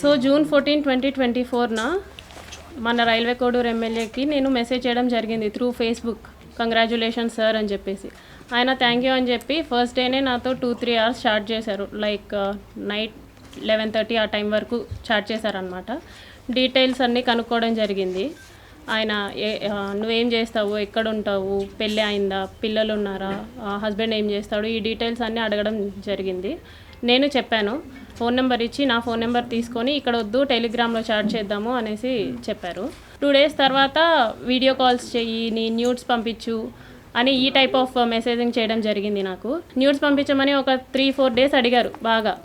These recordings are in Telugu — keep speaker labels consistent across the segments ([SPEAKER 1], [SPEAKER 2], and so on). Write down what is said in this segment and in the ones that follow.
[SPEAKER 1] So June fourteen twenty twenty ఫోర్న మన రైల్వే కోడూరు ఎమ్మెల్యేకి నేను మెసేజ్ చేయడం జరిగింది త్రూ ఫేస్బుక్. కంగ్రాచులేషన్ సార్ అని చెప్పేసి. ఆయన థ్యాంక్ యూ అని చెప్పి ఫస్ట్ డేనే నాతో టూ త్రీ అవర్స్ చాట్ చేశారు. Like uh, night eleven thirty ఆ టైం వరకు చాట్ చేశారనమాట డీటెయిల్స్ అన్నీ కనుక్కోవడం జరిగింది. ఆయన ఏ uh, నువ్వేం చేస్తావు? ఎక్కడ ఉంటావు పెళ్ళి అయిందా? పిల్లలు ఉన్నారా హస్బెండ్ ఏం చేస్తాడు? ఈ డీటెయిల్స్ అన్నీ అడగడం జరిగింది. నేను చెప్పాను. ఫోన్ నెంబర్ ఇచ్చి నా ఫోన్ నెంబర్ తీసుకొని ఇక్కడ వద్దు టెలిగ్రామ్లో చాట్ చేద్దాము అనేసి చెప్పారు. టూ డేస్ తర్వాత వీడియో కాల్స్ చెయ్యి నీ న్యూడ్స్ పంపించు అని ఈ టైప్ ఆఫ్ మెసేజింగ్ చేయడం జరిగింది నాకు. న్యూడ్స్ పంపించమని ఒక త్రీ ఫోర్ డేస్ అడిగారు బాగా.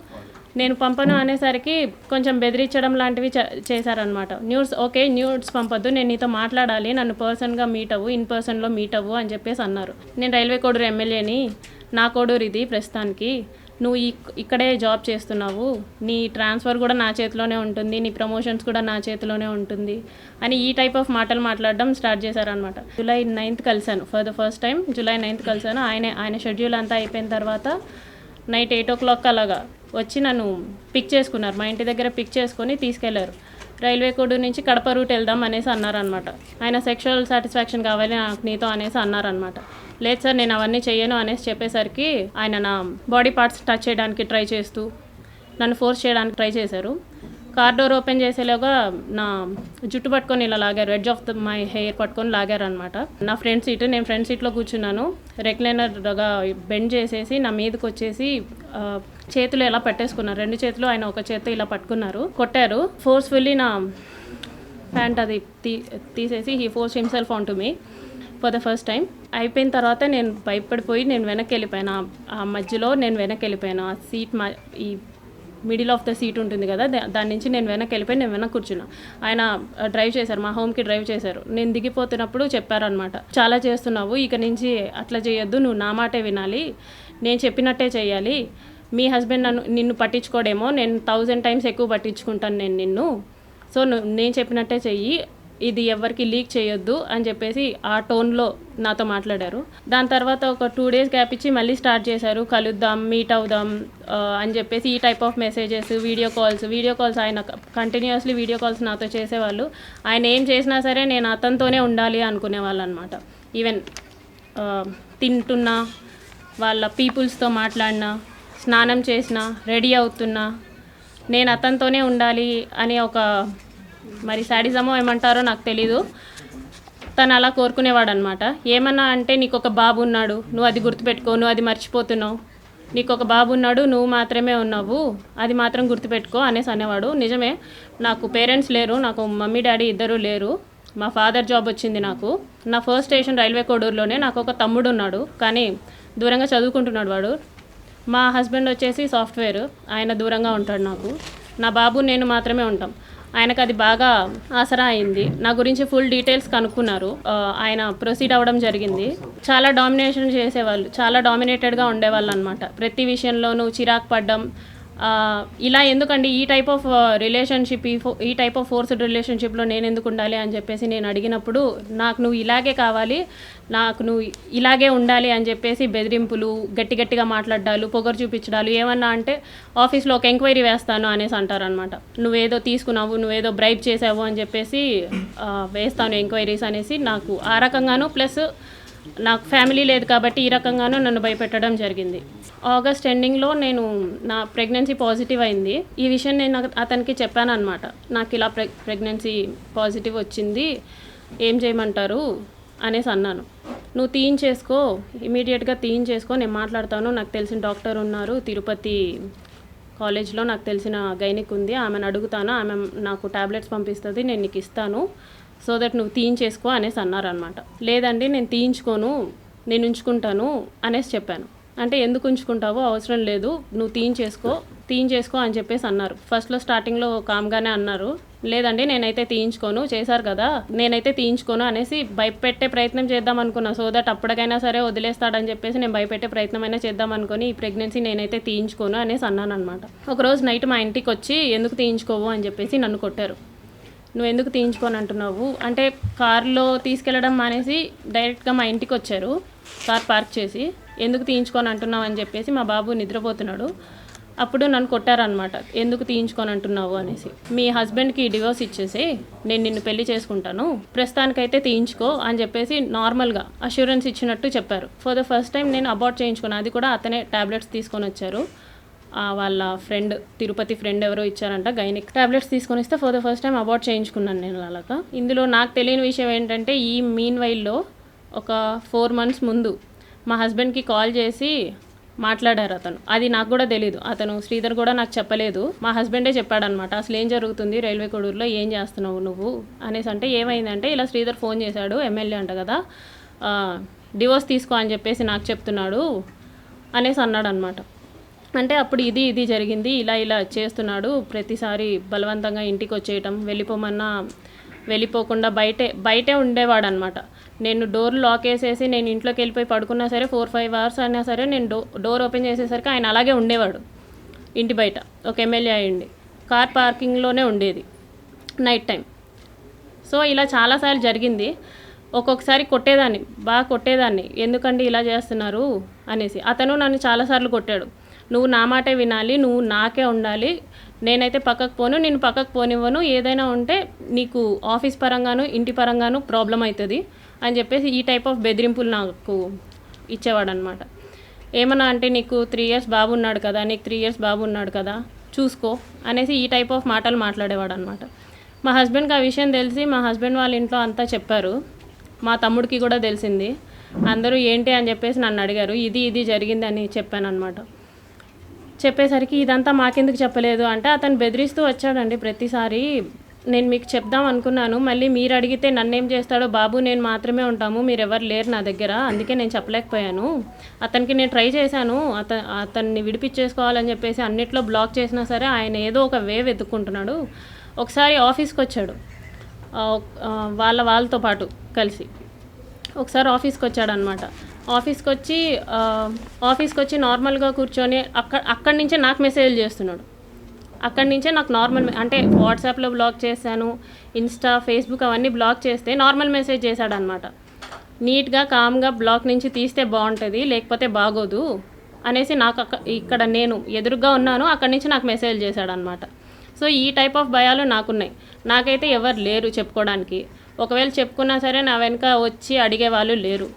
[SPEAKER 1] నేను పంపను అనేసరికి కొంచెం బెదిరించడం లాంటివి చే- చేశారనమాట న్యూస్ ఓకే న్యూడ్స్ పంపొద్దు నేను నీతో మాట్లాడాలి నన్ను పర్సన్గా మీట్ అవ్వు ఇన్ పర్సన్లో మీట్ అవ్వు అని చెప్పేసి అన్నారు. నేను రైల్వే కోడూరు ఎమ్మెల్యేని నా కోడూరు ఇది ప్రస్తుతానికి. నువ్వు ఇక్కడే జాబ్ చేస్తున్నావు. నీ ట్రాన్స్ఫర్ కూడా నా చేతిలోనే ఉంటుంది. నీ ప్రమోషన్స్ కూడా నా చేతిలోనే ఉంటుంది. అని ఈ టైప్ ఆఫ్ మాటలు మాట్లాడడం స్టార్ట్ చేశారనమాట జూలై నైన్త్ కలిశాను. For the first time July ninth కలిశాను. ఆయన ఆయన షెడ్యూల్ అంతా అయిపోయిన తర్వాత నైట్ ఎయిట్ ఓ క్లాక్ అలాగా వచ్చి నన్ను పిక్ చేసుకున్నారు. మా ఇంటి దగ్గర పిక్ చేసుకొని తీసుకెళ్ళారు. రైల్వే కోడ్ నుంచి కడప రూట్ వెళ్దాం అనేసి అన్నారనమాట ఆయన సెక్షువల్ సాటిస్ఫాక్షన్ కావాలి నాకు నీతో అనేసి అన్నారనమాట లేదు సార్ నేను అవన్నీ చేయను అనేసి చెప్పేసరికి ఆయన నా బాడీ పార్ట్స్ టచ్ చేయడానికి ట్రై చేస్తూ నన్ను ఫోర్స్ చేయడానికి ట్రై చేశారు. కార్ డోర్ ఓపెన్ చేసేలోగా నా జుట్టు పట్టుకొని ఇలా లాగారు edge of the my hair పట్టుకొని లాగారు అనమాట నా ఫ్రంట్ సీట్ నేను ఫ్రంట్ సీట్లో కూర్చున్నాను. రెక్లైనర్గా బెండ్ చేసేసి నా మీదకి వచ్చేసి చేతులు ఎలా పెట్టేసుకున్నారు. రెండు చేతులు ఆయన ఒక చేతి ఇలా పట్టుకున్నారు. కొట్టారు. ఫోర్స్ఫుల్లీ నా ప్యాంట్ అది తీ తీసేసి he force himself on to me for the first time అయిపోయిన తర్వాత నేను భయపడిపోయి నేను వెనక్కి వెళ్ళిపోయాను. ఆ- ఆ మధ్యలో నేను వెనక్కి వెళ్ళిపోయాను. ఆ సీట్ మా ఈ మిడిల్ ఆఫ్ ద సీట్ ఉంటుంది కదా దా- దాని నుంచి నేను వెనక్కి వెళ్ళిపోయి నేను వెనక్కి కూర్చున్నా. ఆయన డ్రైవ్ చేశారు మా హోమ్కి డ్రైవ్ చేశారు. నేను దిగిపోతున్నప్పుడు చెప్పారనమాట చాలా చేస్తున్నావు ఇక నుంచి అట్లా చేయొద్దు నువ్వు నా మాటే వినాలి నేను చెప్పినట్టే చేయాలి మీ హస్బెండ్ నన్ను నిన్ను పట్టించుకోడేమో నేను థౌజండ్ టైమ్స్ ఎక్కువ పట్టించుకుంటాను నేను నిన్ను సో నేను చెప్పినట్టే చెయ్యి ఇది ఎవరికి లీక్ చేయొద్దు అని చెప్పేసి ఆ టోన్లో నాతో మాట్లాడారు. దాని తర్వాత ఒక టూ డేస్ గ్యాప్ ఇచ్చి మళ్ళీ స్టార్ట్ చేశారు. కలుద్దాం మీట్ అవుదాం అని చెప్పేసి ఈ type of messages video calls video calls ఆయన కంటిన్యూస్లీ వీడియో కాల్స్ నాతో చేసేవాళ్ళు. ఆయన ఏం చేసినా సరే నేను అతనితోనే ఉండాలి అనుకునేవాళ్ళు అనమాట ఈవెన్ తింటున్నా వాళ్ళ పీపుల్స్తో మాట్లాడినా స్నానం చేసినా రెడీ అవుతున్నా నేను అతనితోనే ఉండాలి అనే ఒక మరి శాడిజమో ఏమంటారో నాకు తెలీదు. తను అలా కోరుకునేవాడు అనమాట ఏమన్నా అంటే నీకు ఒక బాబు ఉన్నాడు నువ్వు అది గుర్తుపెట్టుకో నువ్వు అది మర్చిపోతున్నావు. నీకు ఒక బాబు ఉన్నాడు నువ్వు మాత్రమే ఉన్నావు అది మాత్రం గుర్తుపెట్టుకో అనేసి అనేవాడు. నిజమే నాకు పేరెంట్స్ లేరు నాకు మమ్మీ డాడీ ఇద్దరు లేరు. మా ఫాదర్ జాబ్ వచ్చింది నాకు. నా ఫస్ట్ స్టేషన్ రైల్వే కోడూరులోనే నాకు ఒక తమ్ముడు ఉన్నాడు కానీ దూరంగా చదువుకుంటున్నాడు వాడు. మా హస్బెండ్ వచ్చేసి సాఫ్ట్వేర్ ఆయన దూరంగా ఉంటాడు నాకు. నా బాబు నేను మాత్రమే ఉంటాం. ఆయనకు అది బాగా ఆసరా అయింది. నా గురించి ఫుల్ డీటెయిల్స్ కనుక్కున్నారు. ఆయన ప్రొసీడ్ అవ్వడం జరిగింది. చాలా డామినేషన్ చేసేవాళ్ళు చాలా డామినేటెడ్గా ఉండేవాళ్ళు అనమాట ప్రతి విషయంలోనూ చిరాకు పడ్డం ఇలా ఎందుకండి? ఈ టైప్ ఆఫ్ రిలేషన్షిప్ ఈ ఫో- ఈ టైప్ ఆఫ్ ఫోర్స్డ్ రిలేషన్షిప్లో నేను ఎందుకు ఉండాలి అని చెప్పేసి నేను అడిగినప్పుడు నాకు నువ్వు ఇలాగే కావాలి నాకు నువ్వు ఇలాగే ఉండాలి అని చెప్పేసి బెదిరింపులు గట్టి గట్టిగా మాట్లాడాలు పొగరు చూపించడాలు ఏమన్నా అంటే ఆఫీస్లో ఒక ఎంక్వైరీ వేస్తాను అనేసి అంటారనమాట నువ్వేదో తీసుకున్నావు నువ్వేదో బ్రైబ్ చేసావు అని చెప్పేసి వేస్తాను ఎంక్వైరీస్ అనేసి నాకు ఆ రకంగాను ప్లస్ నాకు ఫ్యామిలీ లేదు కాబట్టి ఈ రకంగానూ నన్ను భయపెట్టడం జరిగింది. ఆగస్ట్ ఎండింగ్లో నేను నా ప్రెగ్నెన్సీ పాజిటివ్ అయింది. ఈ విషయం నేను అతనికి చెప్పాను అనమాట నాకు ఇలా ప్రెగ్ ప్రెగ్నెన్సీ పాజిటివ్ వచ్చింది. ఏం చేయమంటారు? అనేసి అన్నాను. నువ్వు తీయించేసుకో ఇమీడియట్గా తీయించేసుకో నేను మాట్లాడతాను. నాకు తెలిసిన డాక్టర్ ఉన్నారు. తిరుపతి కాలేజ్లో నాకు తెలిసిన గైనిక్ ఉంది. ఆమెను అడుగుతాను. ఆమె నాకు ట్యాబ్లెట్స్ పంపిస్తుంది. నేను నీకు ఇస్తాను. సో దట్ నువ్వు తీయించేసుకో అనేసి అన్నారనమాట లేదండి నేను తీయించుకోను నేను ఉంచుకుంటాను అనేసి చెప్పాను. అంటే ఎందుకు ఉంచుకుంటావో అవసరం లేదు నువ్వు తీయించేసుకో తీయించేసుకో అని చెప్పేసి అన్నారు. ఫస్ట్లో స్టార్టింగ్లో కామ్గానే అన్నారు. లేదండి నేనైతే తీయించుకోను చేశారు కదా నేనైతే తీయించుకోను అనేసి భయపెట్టే ప్రయత్నం చేద్దాం అనుకున్నా. సో దట్ అప్పటికైనా సరే వదిలేస్తాడని చెప్పేసి నేను భయపెట్టే ప్రయత్నం అయినా చేద్దాం అనుకుని ఈ ప్రెగ్నెన్సీ నేనైతే తీయించుకోను అనేసి అన్నాను అనమాట ఒకరోజు నైట్ మా ఇంటికి వచ్చి ఎందుకు తీయించుకోవు? అని చెప్పేసి నన్ను కొట్టారు. నువ్వు ఎందుకు తీయించుకొని అంటున్నావు? అంటే కారులో తీసుకెళ్ళడం మానేసి డైరెక్ట్గా మా ఇంటికి వచ్చారు కార్ పార్క్ చేసి. ఎందుకు తీయించుకొని అంటున్నావు? అని చెప్పేసి మా బాబు నిద్రపోతున్నాడు. అప్పుడు నన్ను కొట్టారనమాట ఎందుకు తీయించుకొని అంటున్నావు? అనేసి. మీ హస్బెండ్కి డివోర్స్ ఇచ్చేసి నేను నిన్ను పెళ్ళి చేసుకుంటాను. ప్రస్తుతానికైతే తీయించుకో అని చెప్పేసి నార్మల్గా అష్యూరెన్స్ ఇచ్చినట్టు చెప్పారు. ఫర్ ద ఫస్ట్ టైం నేను అబార్ట్ చేయించుకున్నాను అది కూడా అతనే టాబ్లెట్స్ తీసుకొని వచ్చారు వాళ్ళ ఫ్రెండ్ తిరుపతి ఫ్రెండ్ ఎవరో ఇచ్చారంట గైనిక్ టాబ్లెట్స్ తీసుకొని ఇస్తే for the first time abort చేయించుకున్నాను నేను అలాగా ఇందులో నాకు తెలియని విషయం ఏంటంటే ఈ మీన్ వైల్లో ఒక ఫోర్ మంత్స్ ముందు మా హస్బెండ్కి కాల్ చేసి మాట్లాడారు అతను. అది నాకు కూడా తెలీదు. అతను శ్రీధర్ కూడా నాకు చెప్పలేదు. మా హస్బెండే చెప్పాడనమాట అసలు ఏం జరుగుతుంది? రైల్వే కొడూరులో ఏం చేస్తున్నావు నువ్వు? అనేసి అంటే ఏమైందంటే ఇలా శ్రీధర్ ఫోన్ చేశాడు ఎమ్మెల్యే అంట కదా డివోర్స్ తీసుకో అని చెప్పేసి నాకు చెప్తున్నాడు అనేసి అన్నాడు అనమాట అంటే అప్పుడు ఇది ఇది జరిగింది ఇలా ఇలా చేస్తున్నాడు. ప్రతిసారి బలవంతంగా ఇంటికి వచ్చేయటం వెళ్ళిపోమన్నా వెళ్ళిపోకుండా బయటే బయటే ఉండేవాడు అనమాట నేను డోర్ లాక్ వేసేసి నేను ఇంట్లోకి వెళ్ళిపోయి పడుకున్నా సరే ఫోర్ ఫైవ్ అవర్స్ అయినా సరే నేను డో డోర్ ఓపెన్ చేసేసరికి ఆయన అలాగే ఉండేవాడు. ఇంటి బయట ఒక ఎమ్మెల్యే అయ్యండి. కార్ పార్కింగ్లోనే ఉండేది. నైట్ టైం సో ఇలా చాలాసార్లు జరిగింది. ఒక్కొక్కసారి కొట్టేదాన్ని. బాగా కొట్టేదాన్ని. ఎందుకండి ఇలా చేస్తున్నారు? అనేసి. అతను నన్ను చాలాసార్లు కొట్టాడు. నువ్వు నా మాటే వినాలి నువ్వు నాకే ఉండాలి. నేనైతే పక్కకు పోను నేను పక్కకు పోనివ్వను. ఏదైనా ఉంటే నీకు ఆఫీస్ పరంగాను ఇంటి పరంగాను ప్రాబ్లం అవుతుంది అని చెప్పేసి ఈ టైప్ ఆఫ్ బెదిరింపులు నాకు ఇచ్చేవాడు అనమాట ఏమన్నా అంటే నీకు త్రీ ఇయర్స్ బాబు ఉన్నాడు కదా నీకు త్రీ ఇయర్స్ బాబు ఉన్నాడు కదా చూసుకో అనేసి ఈ టైప్ ఆఫ్ మాటలు మాట్లాడేవాడు అనమాట మా హస్బెండ్కి ఆ విషయం తెలిసి మా హస్బెండ్ వాళ్ళ ఇంట్లో అంతా చెప్పారు. మా తమ్ముడికి కూడా తెలిసింది. అందరూ ఏంటి అని చెప్పేసి నన్ను అడిగారు. ఇది ఇది జరిగింది అని చెప్పాను అనమాట చెప్పేసరికి ఇదంతా మాకెందుకు చెప్పలేదు అంటే అతను బెదిరిస్తూ వచ్చాడండి ప్రతిసారి. నేను మీకు చెప్దాం అనుకున్నాను మళ్ళీ మీరు అడిగితే నన్నేం చేస్తాడో బాబు నేను మాత్రమే ఉంటాము మీరు ఎవరు లేరు నా దగ్గర అందుకే నేను చెప్పలేకపోయాను. అతనికి నేను ట్రై చేశాను అత అతన్ని విడిపించేసుకోవాలని చెప్పేసి అన్నిట్లో బ్లాక్ చేసినా సరే ఆయన ఏదో ఒక వే వెతుక్కుంటున్నాడు. ఒకసారి ఆఫీస్కి వచ్చాడు వాళ్ళ వాళ్ళతో పాటు కలిసి. ఒకసారి ఆఫీస్కి వచ్చాడనమాట ఆఫీస్కి వచ్చి ఆఫీస్కి వచ్చి నార్మల్గా కూర్చొని అక్కడ అక్కడి నుంచే నాకు మెసేజ్ చేస్తున్నాడు. అక్కడి నుంచే నాకు నార్మల్ అంటే వాట్సాప్లో బ్లాక్ చేశాను ఇన్స్టా ఫేస్బుక్ అవన్నీ బ్లాక్ చేస్తే నార్మల్ మెసేజ్ చేశాడనమాట నీట్గా కామ్గా బ్లాక్ నుంచి తీస్తే బాగుంటుంది లేకపోతే బాగోదు అనేసి నాకు అక్క ఇక్కడ నేను ఎదురుగా ఉన్నాను అక్కడి నుంచి నాకు మెసేజ్ చేశాడనమాట సో ఈ టైప్ ఆఫ్ భయాలు నాకున్నాయి. నాకైతే ఎవరు లేరు చెప్పుకోవడానికి. ఒకవేళ చెప్పుకున్నా సరే నా వెనుక వచ్చి అడిగే వాళ్ళు లేరు.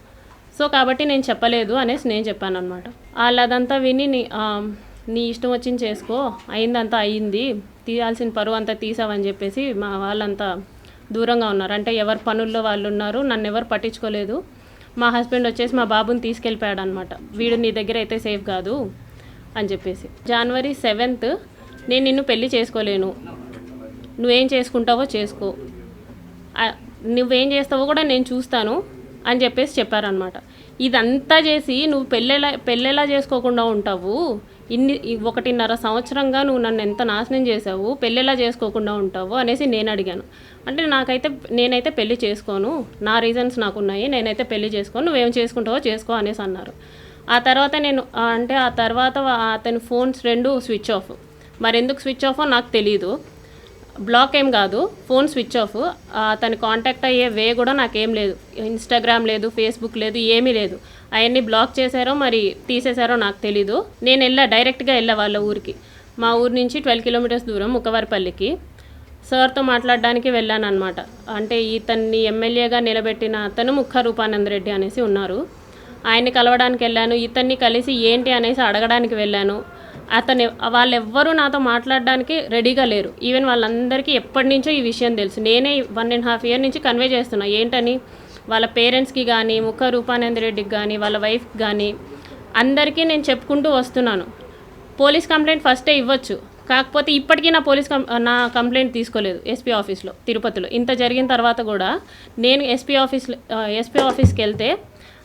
[SPEAKER 1] సో కాబట్టి నేను చెప్పలేదు అనేసి నేను చెప్పాను అనమాట వాళ్ళు అదంతా విని నీ నీ ఇష్టం వచ్చింది చేసుకో అయిందంతా అయింది తీయాల్సిన పరువు అంతా తీసావని చెప్పేసి మా వాళ్ళంతా దూరంగా ఉన్నారు. అంటే ఎవరి పనుల్లో వాళ్ళు ఉన్నారు నన్ను ఎవరు పట్టించుకోలేదు. మా హస్బెండ్ వచ్చేసి మా బాబుని తీసుకెళ్ళిపోయాడు అనమాట వీడు నీ దగ్గర అయితే సేఫ్ కాదు అని చెప్పేసి. జనవరి సెవెంత్ నేను నిన్ను పెళ్ళి చేసుకోలేను. నువ్వేం చేసుకుంటావో చేసుకో. నువ్వేం చేస్తావో కూడా నేను చూస్తాను. అని చెప్పేసి చెప్పారనమాట ఇదంతా చేసి నువ్వు పెళ్ళెలా పెళ్ళెలా చేసుకోకుండా ఉంటావు? ఇన్ని ఒకటిన్నర సంవత్సరంగా నువ్వు నన్ను ఎంత నాశనం చేసావు పెళ్ళెలా చేసుకోకుండా ఉంటావు? అనేసి నేను అడిగాను. అంటే నాకైతే నేనైతే పెళ్ళి చేసుకోను. నా రీజన్స్ నాకున్నాయి. నేనైతే పెళ్ళి చేసుకోను. నువ్వేం చేసుకుంటావో చేసుకో అనేసి అన్నారు. ఆ తర్వాత నేను అంటే ఆ తర్వాత అతని ఫోన్స్ రెండు స్విచ్ ఆఫ్. మరెందుకు స్విచ్ ఆఫో నాకు తెలియదు బ్లాక్ ఏం కాదు ఫోన్ స్విచ్ ఆఫ్. ఆ, అతను కాంటాక్ట్ అయ్యే వే కూడా నాకేం లేదు. ఇన్స్టాగ్రామ్ లేదు ఫేస్బుక్ లేదు ఏమీ లేదు. అవన్నీ బ్లాక్ చేశారో మరి తీసేశారో నాకు తెలీదు. నేను వెళ్ళా డైరెక్ట్గా వెళ్ళా వాళ్ళ ఊరికి. మా ఊరు నుంచి ట్వెల్వ్ కిలోమీటర్స్ దూరం ముక్కవారిపల్లికి సార్తో మాట్లాడడానికి వెళ్ళాను అనమాట అంటే ఇతన్ని ఎమ్మెల్యేగా నిలబెట్టిన అతను ముఖ రూపానంద రెడ్డి అనేసి ఉన్నారు. ఆయన్ని కలవడానికి వెళ్ళాను. ఇతన్ని కలిసి ఏంటి అనేసి అడగడానికి వెళ్ళాను. అతను వాళ్ళెవ్వరూ నాతో మాట్లాడడానికి రెడీగా లేరు. ఈవెన్ వాళ్ళందరికీ ఎప్పటి నుంచో ఈ విషయం తెలుసు. నేనే వన్ అండ్ హాఫ్ ఇయర్ నుంచి కన్వే చేస్తున్నా. ఏంటని? వాళ్ళ పేరెంట్స్కి కానీ ముఖ రూపానంద రెడ్డికి కానీ వాళ్ళ వైఫ్కి కానీ అందరికీ నేను చెప్పుకుంటూ వస్తున్నాను. పోలీస్ కంప్లైంట్ ఫస్టే ఇవ్వచ్చు. కాకపోతే ఇప్పటికీ నా పోలీస్ కం నా కంప్లైంట్ తీసుకోలేదు ఎస్పీ ఆఫీస్లో తిరుపతిలో. ఇంత జరిగిన తర్వాత కూడా నేను ఎస్పీ ఆఫీస్ ఎస్పీ ఆఫీస్కి వెళ్తే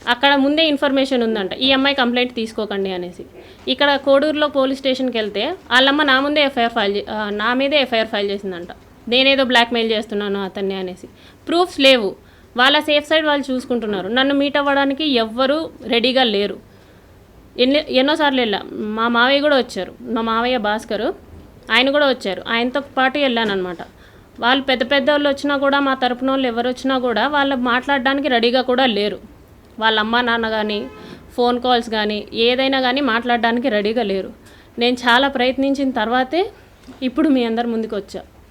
[SPEAKER 1] అక్కడ ముందే ఇన్ఫర్మేషన్ ఉందంట ఈ అమ్మాయి కంప్లైంట్ తీసుకోకండి అనేసి. ఇక్కడ కోడూరులో పోలీస్ స్టేషన్కి వెళ్తే వాళ్ళమ్మ నా ముందే ఎఫ్ఐఆర్ ఫైల్ చే- నా మీదే ఎఫ్ఐఆర్ ఫైల్ చేసిందంట. నేనేదో బ్లాక్మెయిల్ చేస్తున్నాను అతన్ని అనేసి. ప్రూఫ్స్ లేవు. వాళ్ళ సేఫ్ సైడ్ వాళ్ళు చూసుకుంటున్నారు. నన్ను మీట్ అవ్వడానికి ఎవ్వరూ రెడీగా లేరు. ఎన్ని ఎన్నోసార్లు వెళ్ళా. మా మావయ్య కూడా వచ్చారు. మా మావయ్య భాస్కరు ఆయన కూడా వచ్చారు. ఆయనతో పాటు వెళ్ళాను అనమాట వాళ్ళు పెద్ద పెద్ద వాళ్ళు వచ్చినా కూడా మా తరపున వాళ్ళు ఎవరు వచ్చినా కూడా వాళ్ళు మాట్లాడడానికి రెడీగా కూడా లేరు. వాళ్ళ అమ్మ నాన్న కానీ ఫోన్ కాల్స్ కానీ ఏదైనా కానీ మాట్లాడడానికి రెడీగా లేరు. నేను చాలా ప్రయత్నించిన తర్వాతే ఇప్పుడు మీ అందరి ముందుకు వచ్చా